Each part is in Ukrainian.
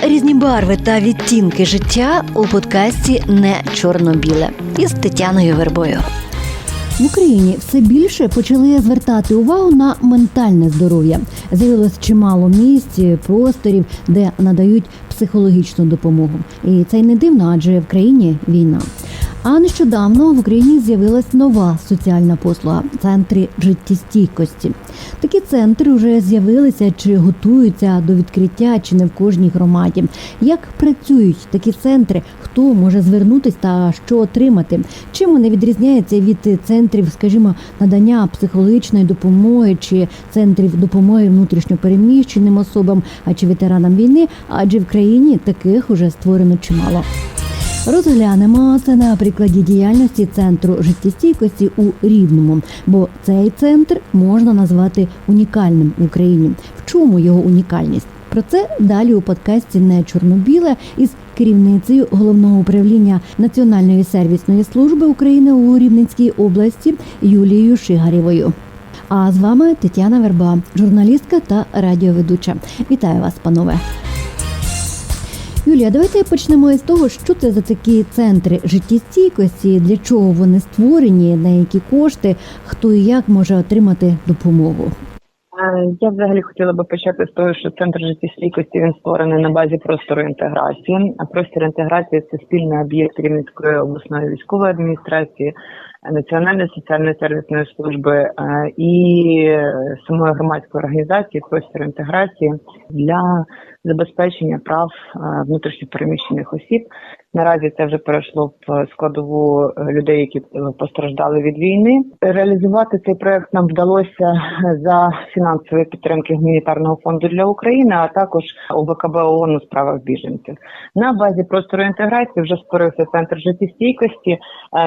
Різні барви та відтінки життя у подкасті Не чорно-біле із Тетяною Вербою. В Україні все більше почали звертати увагу на ментальне здоров'я. З'явилось чимало місць, просторів, де надають психологічну допомогу. І це й не дивно, адже в країні війна. А нещодавно в Україні з'явилась нова соціальна послуга центри життєстійкості. Такі центри вже з'явилися чи готуються до відкриття, чи не в кожній громаді. Як працюють такі центри? Хто може звернутися та що отримати? Чим вони відрізняються від центрів, скажімо, надання психологічної допомоги чи центрів допомоги внутрішньопереміщеним особам, а чи ветеранам війни? Адже в країні таких уже створено чимало. Розглянемо це на прикладі діяльності центру життєстійкості у Рівному, бо цей центр можна назвати унікальним в Україні. В чому його унікальність? Про це далі у подкасті не чорно-біле із керівницею головного управління Національної сервісної служби України у Рівненській області Юлією Шигарєвою. А з вами Тетяна Верба, журналістка та радіоведуча. Вітаю вас, панове. Юлія, давайте почнемо із того, що це за такі центри життєстійкості, для чого вони створені, на які кошти, хто і як може отримати допомогу. Я взагалі хотіла би почати з того, що центр життєстійкості він створений на базі простору інтеграції. А простір інтеграції це спільний об'єкт Рівненської обласної військової адміністрації, Національної соціальної сервісної служби і самої громадської організації простір інтеграції для забезпечення прав е, внутрішньопереміщених осіб. Наразі це вже перейшло в складову е, людей, які е, постраждали від війни. Реалізувати цей проект нам вдалося за фінансової підтримки гуманітарного фонду для України, а також ОВКБ ООН у справах біженців. На базі простору інтеграції вже створився центр життєстійкості,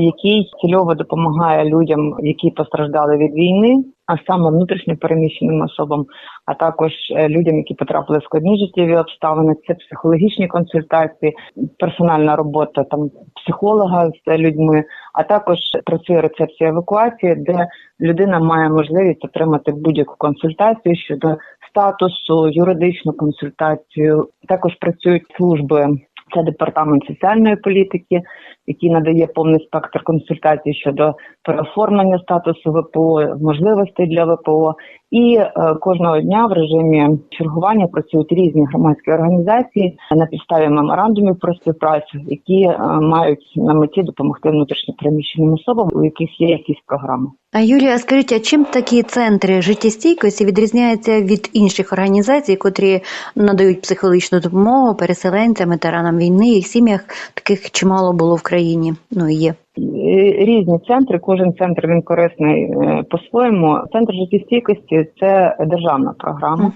який цільово допомагає людям, які постраждали від війни. А саме внутрішньо переміщеним особам, а також е, людям, які потрапили в складні життєві обставини, це психологічні консультації, персональна робота там психолога з людьми, а також працює рецепція евакуації, де людина має можливість отримати будь-яку консультацію щодо статусу, юридичну консультацію. Також працюють служби. Це департамент соціальної політики, який надає повний спектр консультацій щодо переоформлення статусу ВПО, можливостей для ВПО. І е, кожного дня в режимі чергування працюють різні громадські організації на підставі меморандумів про співпрацю, які е, мають на меті допомогти внутрішньопереміщеним особам, у яких є якісь програми. А Юлія, скажіть, а чим такі центри життєстійкості відрізняються від інших організацій, котрі надають психологічну допомогу переселенцям, ветеранам війни, їх сім'ях таких чимало було в країні. Ну і є. Різні центри, кожен центр він корисний е, по-своєму. Центр життєстійкості це державна програма.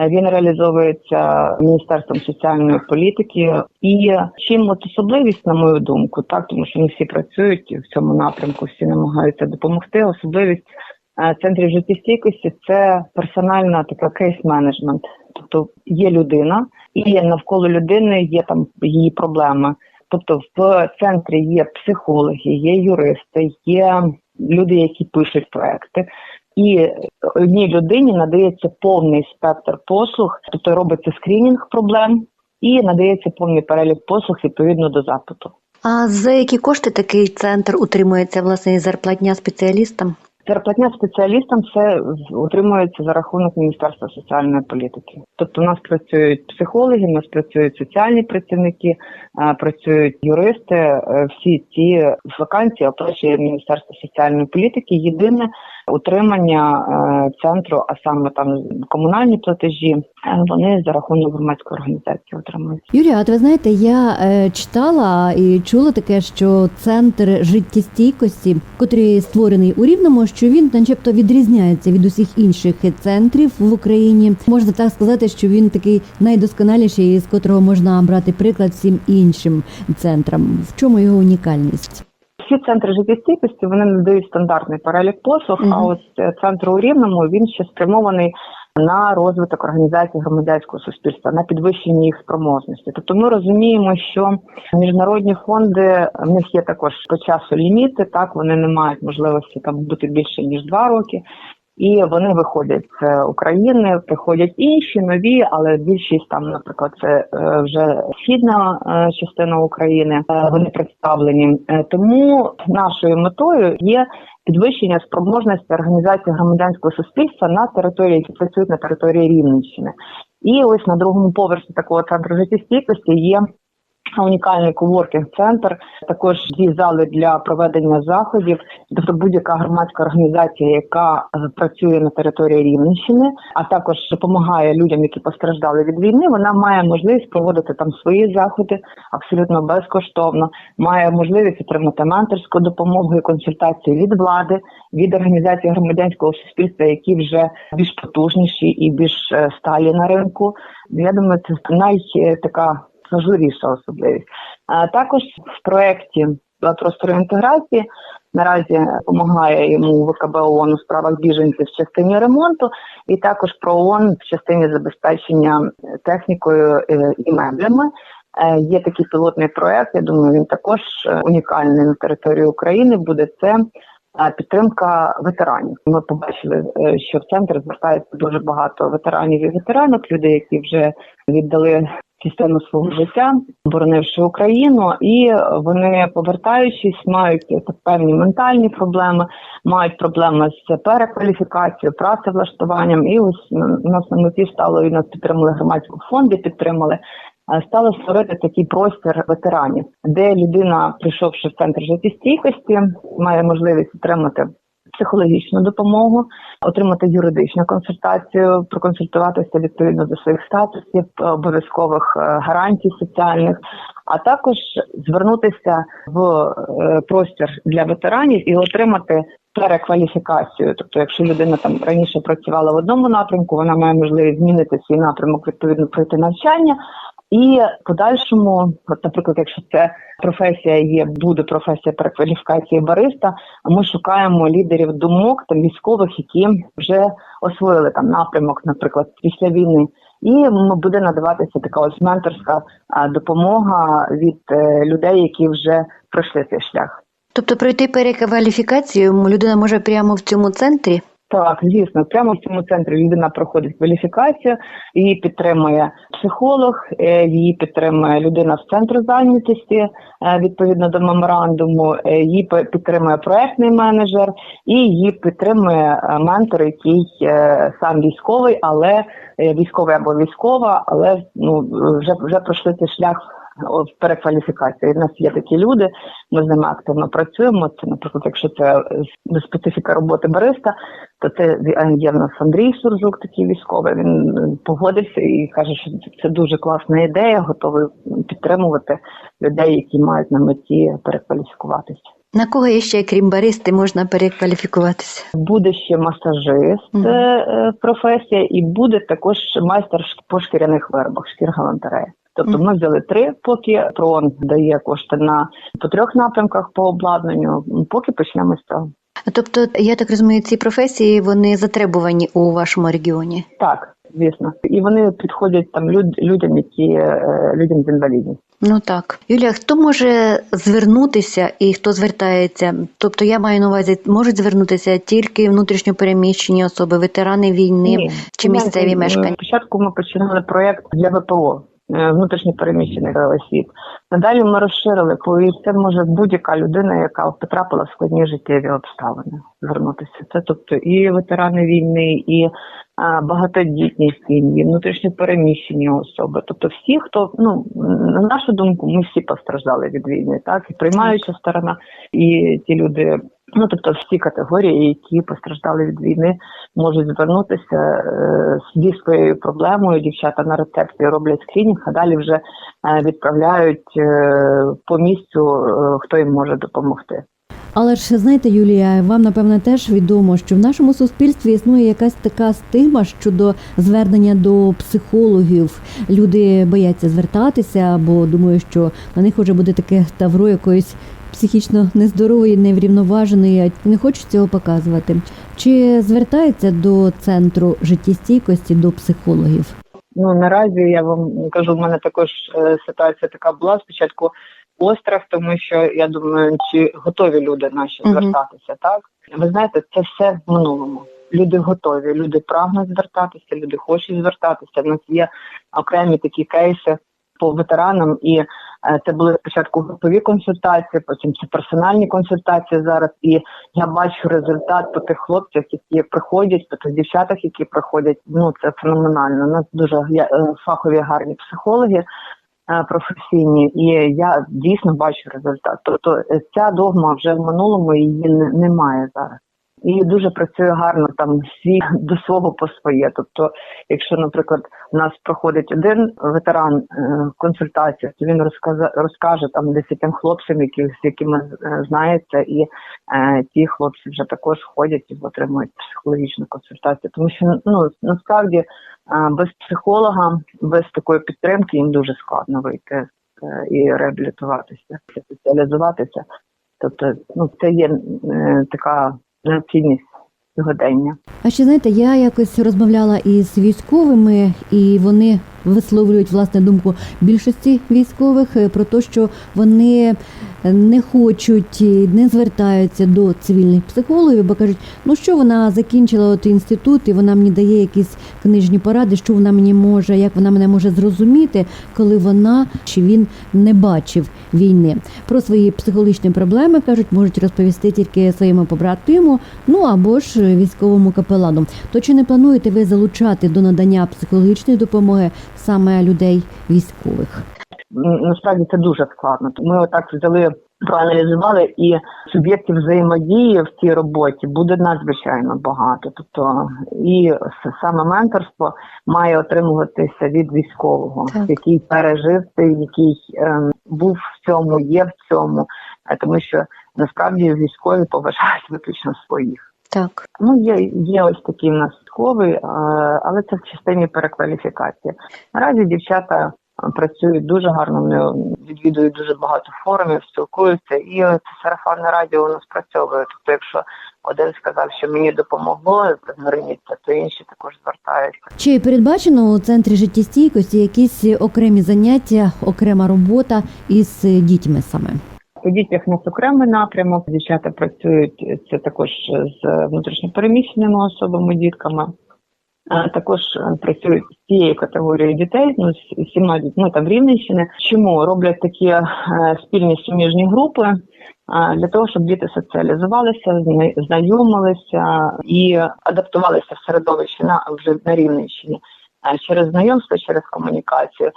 Е, Він реалізовується міністерством соціальної політики. І чим от особливість, на мою думку, так тому що не всі працюють в цьому напрямку, всі намагаються допомогти. Особливість е, центрів життєстійкості це персональна така кейс-менеджмент. Тобто є людина, і навколо людини є там її проблеми. Тобто в центрі є психологи, є юристи, є люди, які пишуть проекти. І одній людині надається повний спектр послуг, тобто робиться скринінг проблем і надається повний перелік послуг відповідно до запиту. А за які кошти такий центр утримується власне зарплатня спеціалістам? Зарплатня спеціалістам це утримується за рахунок Міністерства соціальної політики. Тобто у нас працюють психологи, у нас працюють соціальні працівники, працюють юристи. Е, Всі ці вакансії оплачує Міністерство соціальної політики. Єдине утримання е, центру, а саме там комунальні платежі, е, вони за рахунок громадської організації отримують. Юлія, от ви знаєте, я е, читала і чула таке, що центр життєстійкості, котрий створений у Рівному, що він, начебто, відрізняється від усіх інших центрів в Україні. Можна так сказати, що він такий найдосконаліший, з котрого можна брати приклад всім іншим центрам. В чому його унікальність? Всі центри життєстійкості вони надають стандартний перелік послуг. Mm -hmm. А от центр у Рівному він ще спрямований на розвиток організацій громадянського суспільства, на підвищення їх спроможності. Тобто ми розуміємо, що міжнародні фонди в них є також по часу ліміти. Так вони не мають можливості там бути більше ніж два роки. І вони виходять з України, приходять інші нові, але більшість там, наприклад, це е, вже східна е, частина України. е, Вони представлені. Е, Тому нашою метою є підвищення спроможності організації громадянського суспільства на території, які працюють на території Рівненщини. І ось на другому поверсі такого центру життєстійкості є унікальний коворкінг-центр, також дві зали для проведення заходів. Тобто будь-яка громадська організація, яка е, працює на території Рівненщини, а також допомагає людям, які постраждали від війни, вона має можливість проводити там свої заходи абсолютно безкоштовно. Має можливість отримати менторську допомогу і консультації від влади, від організацій громадянського суспільства, які вже більш потужніші і більш е, сталі на ринку. Я думаю, це най е, така ажуріша особливість. А також в проєкті простору інтеграції наразі допомагає йому ВКБ ООН у справах біженців в частині ремонту, і також про ООН в частині забезпечення технікою е, і меблями. Е, Є такий пілотний проект. Я думаю, він також е, унікальний на території України. Буде це підтримка ветеранів. Ми побачили, що в центр звертається дуже багато ветеранів і ветеранок, людей, які вже віддали частину свого життя, боронивши Україну, і вони, повертаючись, мають певні ментальні проблеми, мають проблеми з перекваліфікацією, працевлаштуванням. І ось нас на меті стало і нас підтримали громадські фонди, підтримали. е, Стало створити такий простір ветеранів, де людина, прийшовши в центр життєстійкості, має можливість отримати психологічну допомогу, отримати юридичну консультацію, проконсультуватися відповідно до своїх статусів, обов'язкових е, гарантій соціальних, а також звернутися в е, простір для ветеранів і отримати перекваліфікацію. Тобто, якщо людина там раніше працювала в одному напрямку, вона має можливість змінити свій напрямок, відповідно пройти навчання. І подальшому, наприклад, якщо це професія є, буде професія перекваліфікації бариста, ми шукаємо лідерів думок та військових, які вже освоїли там напрямок, наприклад, після війни. І буде надаватися така ось менторська допомога від е, людей, які вже пройшли цей шлях. Тобто пройти перекваліфікацію людина може прямо в цьому центрі? Так, звісно, прямо в цьому центрі людина проходить кваліфікацію, її підтримує психолог, е, її підтримує людина з центру зайнятості е, відповідно до меморандуму, е, її підтримує проектний менеджер і її підтримує ментор, який сам військовий, але військовий або військова, але ну вже вже пройшли цей шлях в перекваліфікації. У нас є такі люди, ми з ними активно працюємо. Це, наприклад, якщо це е, специфіка роботи бариста, то це ві- є в нас Андрій Суржук, такий військовий. Він е, погодився і каже, що це дуже класна ідея, готовий підтримувати людей, які мають на меті перекваліфікуватися. На кого є ще, крім баристи, можна перекваліфікуватися? Буде ще масажист е, е, професія, і буде також майстер по шкіряних виробах, шкір галантерея. Тобто ми взяли три, поки ПРООН дає кошти на по трьох напрямках по обладнанню. Поки почнемо з цього. Тобто, я так розумію, ці професії вони затребувані у вашому регіоні. Так, звісно, і вони підходять там люд, людям, які е, людям з інвалідністю. Ну так, Юлія, хто може звернутися і хто звертається? Тобто я маю на увазі, можуть звернутися тільки внутрішньо переміщені особи, ветерани війни Ні. чи місцеві мешканці? Спочатку ми починали проєкт для ВПО. Е, Внутрішньо переміщених осіб. Надалі ми розширили, бо це може будь-яка людина, яка потрапила в складні життєві обставини, звернутися. Це тобто і ветерани війни, і багатодітні сім'ї, внутрішньо переміщені особи. Тобто всі, хто ну на нашу думку, ми всі постраждали від війни, так і приймаюча сторона, і ті люди. Ну, тобто всі категорії, які постраждали від війни, можуть звернутися е, зі своєю проблемою. Дівчата на рецепції роблять скрінінг, а далі вже е, відправляють е, по місцю, е, хто їм може допомогти. Але ж знаєте, Юлія, вам напевне теж відомо, що в нашому суспільстві існує якась така стигма щодо звернення до психологів. Люди бояться звертатися, бо думають, що на них вже буде таке тавро якоїсь психічно нездорової, неврівноваженої, не хочуть цього показувати. Чи звертаються до центру життєстійкості до психологів? Ну наразі я вам кажу, в мене також е, ситуація така була. Спочатку острах, тому що я думаю, чи готові люди наші звертатися, так ви знаєте, це все в минулому. люди готові, люди прагнуть звертатися, люди хочуть звертатися. У нас є окремі такі кейси по ветеранам, і е, це були спочатку групові консультації, потім це персональні консультації зараз. І я бачу результат по тих хлопцях, які приходять, по тих дівчатах, які приходять. Ну це феноменально. У нас дуже е, фахові гарні психологи професійні, і я дійсно бачу результат. Тобто е, ця догма вже в минулому її немає зараз. І дуже працює гарно там свій до свого по своє. Тобто, якщо, наприклад, у нас проходить один ветеран е, консультацію, то він розкаже, розкаже там десятим хлопцям, які з якими е, знається, і е, ті хлопці вже також ходять і отримують психологічну консультацію. Тому що ну насправді е, без психолога, без такої підтримки їм дуже складно вийти е, і реабілітуватися, соціалізуватися. Тобто, ну це є е, така необхідність сьогодення. А ще знаєте, я якось розмовляла із військовими, і вони висловлюють власне думку більшості військових е, про те, що вони не хочуть, не звертаються до цивільних психологів, бо кажуть, ну що вона закінчила от інститут, і вона мені дає якісь книжні поради, що вона мені може, як вона мене може зрозуміти, коли вона чи він не бачив війни. Про свої психологічні проблеми кажуть, можуть розповісти тільки своєму побратиму, ну або ж військовому капелану. То чи не плануєте ви залучати до надання психологічної допомоги саме людей військових? Насправді це дуже складно. Ми отак взяли, проаналізували, і суб'єктів взаємодії в цій роботі буде надзвичайно багато. Тобто, і саме менторство має отримуватися від військового, Так. який пережив це, який ем, був в цьому, є в цьому, тому що насправді військові поважають виключно своїх. Так. Ну, є, є ось такий в нас військовий, е, але це в частині перекваліфікації. Наразі дівчата працюють дуже гарно, вони відвідують дуже багато форумів, спілкуються, і це сарафанне радіо у нас працьовує. Тобто, якщо один сказав, що мені допомогло, зверніться, то інші також звертаються. Чи передбачено у центрі життєстійкості якісь окремі заняття, окрема робота із дітьми саме? По дітях у нас окремий напрямок. Дівчата працюють це також з внутрішньопереміщеними особами, дітками. Також е, працюють з цією категорією дітей, ну з всіма дітьми там Рівненщини. Чому роблять такі е, спільні суміжні групи? Для того щоб діти соціалізувалися, зна- знайомилися і адаптувалися в середовищі на вже на Рівненщині через знайомство, через комунікацію.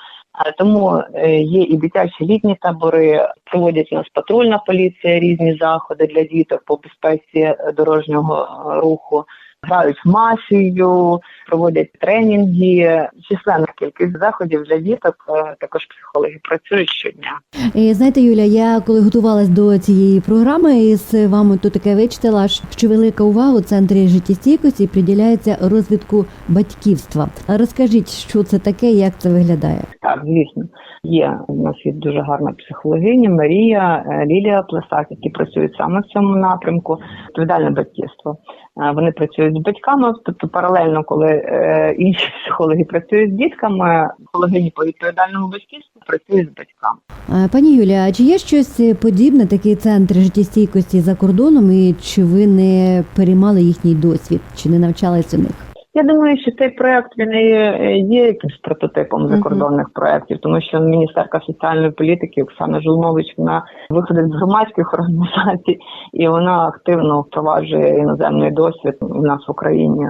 Тому е, є і дитячі літні табори, проводять у нас патрульна поліція, різні заходи для діток по безпеці дорожнього руху. Грають в мафію, проводять тренінги, численна кількість заходів для діток. е, Також психологи працюють щодня. Е, Знаєте, Юля, я коли готувалась до цієї програми із вами, то таке вичитала, що велика увага у центрі життєстійкості приділяється розвитку батьківства. Розкажіть, що це таке, як це виглядає? Так, звісно, є у нас є дуже гарна психологиня Марія, е, Лілія Плесак, які працюють саме в цьому напрямку. Відповідальне батьківство. Е, Вони працюють з батьками, тобто паралельно, коли е, інші психологи працюють з дітками, психологині по відповідальному батьківству працюють з батьками. Пані Юля, а чи є щось подібне, такі центри життєстійкості за кордоном, і чи ви не переймали їхній досвід, чи не навчалися у них? Я думаю, що цей проект він е, є якимсь прототипом закордонних проєктів, тому що міністерка соціальної політики Оксана Жулнович вона виходить з громадських організацій і вона активно впроваджує іноземний досвід у нас в Україні.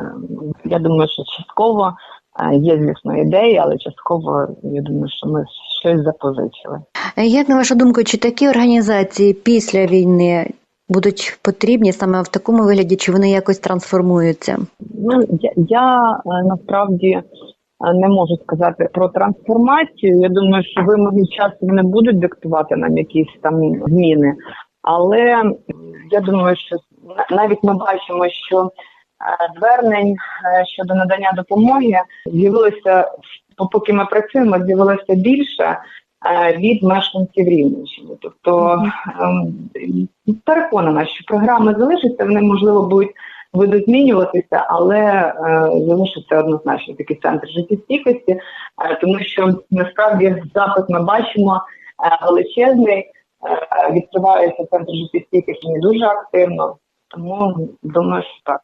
Я думаю, що частково е, є, звісно, ідеї, але частково я думаю, що ми щось запозичили. Як на вашу думку, чи такі організації після війни будуть потрібні саме в такому вигляді, чи вони якось трансформуються? Ну я, я е, насправді е, не можу сказати про трансформацію. Я думаю, що вимоги часу не будуть диктувати нам якісь там зміни, але я думаю, що на- навіть ми бачимо, що е, звернень щодо надання допомоги з'явилося по- поки ми працюємо, з'явилося більше. Від мешканців Рівненщини, тобто ем, переконана, що програми залишаться, вони можливо будуть будуть змінюватися, але е, залишиться однозначно такий центр життєстійкості, е, тому що насправді запит ми бачимо е, величезний, відкривається центр життєстійкості не дуже активно, тому думаю, що так.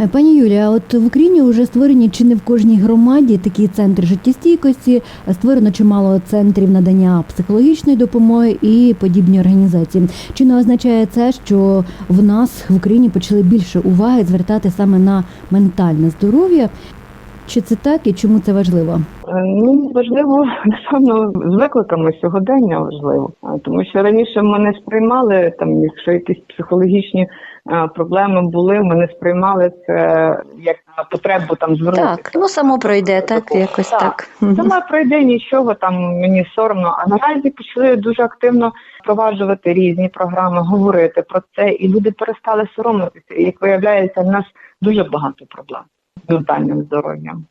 Е, Пані Юлія, от в Україні вже створені чи не в кожній громаді такі центри життєстійкості, створено чимало центрів надання психологічної допомоги і подібні організації. Чи не означає це, що в нас в Україні почали більше уваги звертати саме на ментальне здоров'я? Чи це так і чому це важливо? Е, Ну, важливо, напевно, з викликами сьогодення важливо, А, тому що раніше ми не сприймали там, якщо якісь психологічні е, проблеми були, ми не сприймали це як на потребу там звернутися. Так, ну само пройде, так якось Так. так. Сама пройде нічого, там мені соромно. А наразі почали дуже активно впроваджувати різні програми, говорити про це, і люди перестали соромитися. І як виявляється, в нас дуже багато проблем з ментальним здоров'ям.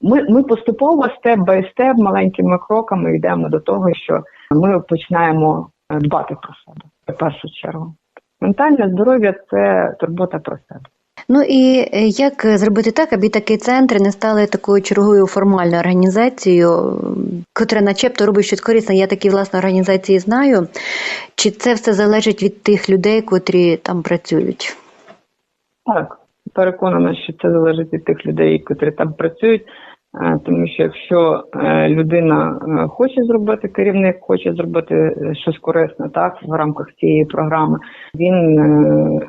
Ми, ми поступово степ бай степ, маленькими кроками йдемо до того, що ми починаємо е, дбати про себе в першу чергу. Ментальне здоров'я це турбота про себе. Ну і е, як зробити так, аби такі центри не стали такою черговою формальною організацією, котра начебто робить щось корисне. Я такі власне організації знаю. Чи це все залежить від тих людей, котрі там працюють? Так, переконана, що це залежить від тих людей, які там працюють. Е, Тому що якщо е, людина е, хоче зробити керівник, хоче зробити щось корисне, так в рамках цієї програми, він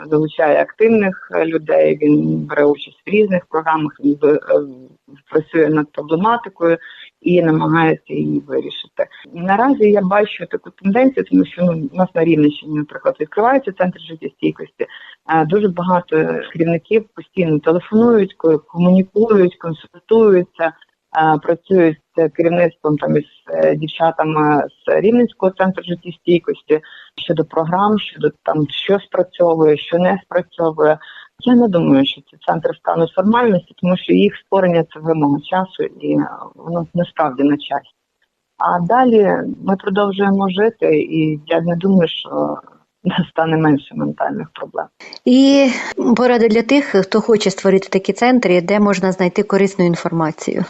залучає активних людей, він бере участь в різних програмах, він працює над проблематикою і намагається її вирішити. Наразі я бачу таку тенденцію, тому що ну, у нас на Рівненщині, наприклад, відкриваються центри життєстійкості. Е, Дуже багато керівників постійно телефонують, ко- комунікують, консультуються, е, працюють з керівництвом там із е, дівчатами з Рівненського центру життєстійкості щодо програм, щодо там що спрацьовує, що не спрацьовує. Я не думаю, що ці центри стануть формальністю, тому що їх створення це вимога часу, і воно насправді на часі. А далі ми продовжуємо жити, і я не думаю, що стане менше ментальних проблем. І поради для тих, хто хоче створити такі центри, де можна знайти корисну інформацію.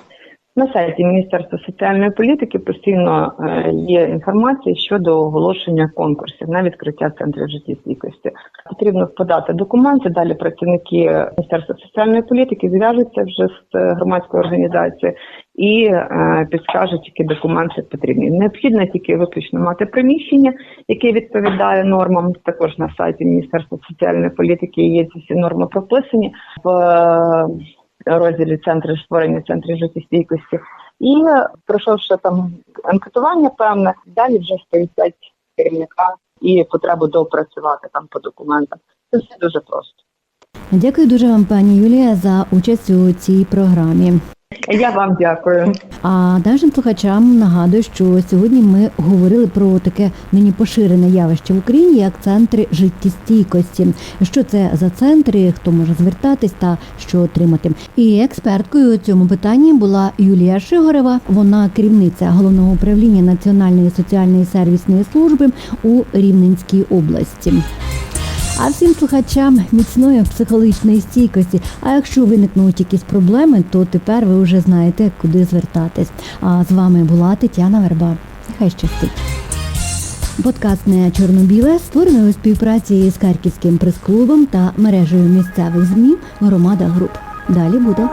На сайті Міністерства соціальної політики постійно е, є інформація щодо оголошення конкурсів на відкриття центрів життєстійкості. Потрібно подати документи. Далі працівники Міністерства соціальної політики зв'яжуться вже з е, громадською організацією і е, підскажуть, які документи потрібні. Необхідно тільки виключно мати приміщення, яке відповідає нормам. Також на сайті Міністерства соціальної політики є ці всі норми прописані в розділі центри створення центрів життєстійкості. І е, пройшовши там анкетування, певне, далі вже стоїть керівника і потребу доопрацювати там по документам. Це все дуже просто. Дякую дуже вам, пані Юлія, за участь у цій програмі. Я вам дякую. А нашим слухачам нагадую, що сьогодні ми говорили про таке нині поширене явище в Україні, як центри життєстійкості. Що це за центри, хто може звертатись та що отримати? І експерткою у цьому питанні була Юлія Шигорева. Вона керівниця головного управління Національної соціальної сервісної служби у Рівненській області. А всім слухачам міцної психологічної стійкості. А якщо виникнуть якісь проблеми, то тепер ви вже знаєте, куди звертатись. А з вами була Тетяна Верба. Нехай щастить. Подкаст не чорно-біле створений у співпраці з Харківським прес-клубом та мережею місцевих змі Громада Груп. Далі буде.